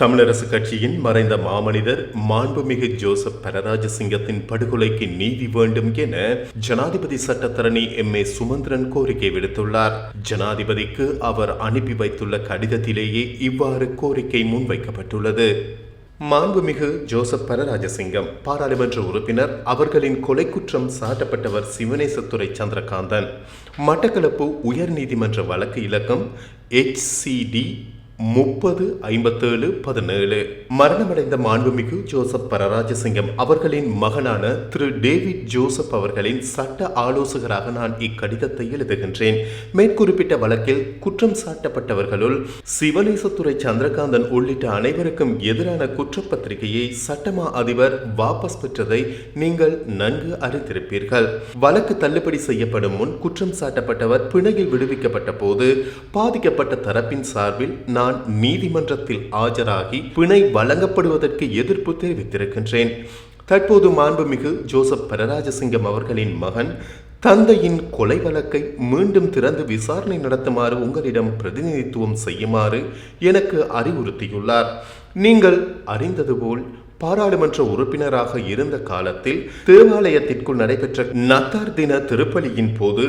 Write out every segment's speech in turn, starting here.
தமிழரசு கட்சியின் மறைந்த மாமனிதர் மாண்புமிகு ஜோசப் பரராஜசிங்கத்தின் படுகொலைக்கு நீதி வேண்டும் என ஜனாதிபதி சட்டத்தரணி எம் ஏ சுமந்திரன் கோரிக்கை விடுத்துள்ளார். ஜனாதிபதிக்கு அவர் அனுப்பி வைத்துள்ள கடிதத்திலேயே இவ்வாறு கோரிக்கை முன்வைக்கப்பட்டுள்ளது. மாண்புமிகு ஜோசப் பரராஜசிங்கம் பாராளுமன்ற உறுப்பினர் அவர்களின் கொலை குற்றம் சாட்டப்பட்டவர் சிவனேசத்துறை சந்திரகாந்தன் மட்டக்களப்பு உயர்நீதிமன்ற வழக்கு இலக்கம் எச் சிடி முப்பது ஐம்பத்தேழு பதினேழு. மரணமடைந்த மாண்புமிகு ஜோசப் பரராஜசிங்கம் அவர்களின் மகனான திரு டேவிட் ஜோசப் அவர்களின் சட்ட ஆலோசகராக நான் இக்கடிதத்தை எழுதுகின்றேன். மேற்குறிப்பிட்ட வழக்கில் குற்றம் சாட்டப்பட்டவர்களுள் சிவநேசத்துறை சந்திரகாந்தன் உள்ளிட்ட அனைவருக்கும் எதிரான குற்றப்பத்திரிகையை சட்டமா அதிபர் வாபஸ் பெற்றதை நீங்கள் நன்கு அறிந்திருப்பீர்கள். வழக்கு தள்ளுபடி செய்யப்படும் முன் குற்றம் சாட்டப்பட்டவர் பிணையில் விடுவிக்கப்பட்ட போது பாதிக்கப்பட்ட தரப்பின் சார்பில் நான் நான் நீதிமன்றத்தில் ஆஜராகி பிணை வழங்கப்படுவதற்கு எதிர்ப்பு தெரிவித்திருக்கின்றேன். தற்போது மாண்புமிகு ஜோசப் பரராஜசிங்கம் அவர்களின் மகன் தந்தையின் கொலை வழக்கை மீண்டும் திறந்து விசாரணை நடத்துமாறு உங்களிடம் பிரதிநிதித்துவம் செய்யுமாறு எனக்கு அறிவுறுத்தியுள்ளார். நீங்கள் அறிந்தது போல் பாராளுமன்ற உறுப்பினராக இருந்த காலத்தில் தேவாலயத்திற்குள் நடைபெற்ற நத்தார் தின திருப்பலியின் போது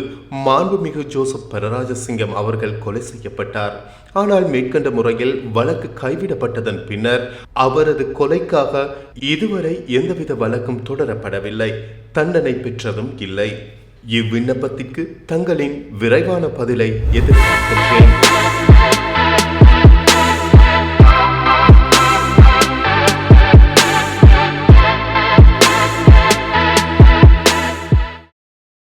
மாண்புமிகு ஜோசப் பரராஜசிங்கம் அவர்கள் கொலை செய்யப்பட்டார். ஆனால் மேற்கண்ட முறையில் வழக்கு கைவிடப்பட்டதன் பின்னர் அவரது கொலைக்காக இதுவரை எந்தவித வழக்கும் தொடரப்படவில்லை. தண்டனை பெற்றதும் இல்லை. இவ்விண்ணப்பத்திற்கு தங்களின் விரைவான பதிலை எதிர்பார்க்கிறேன்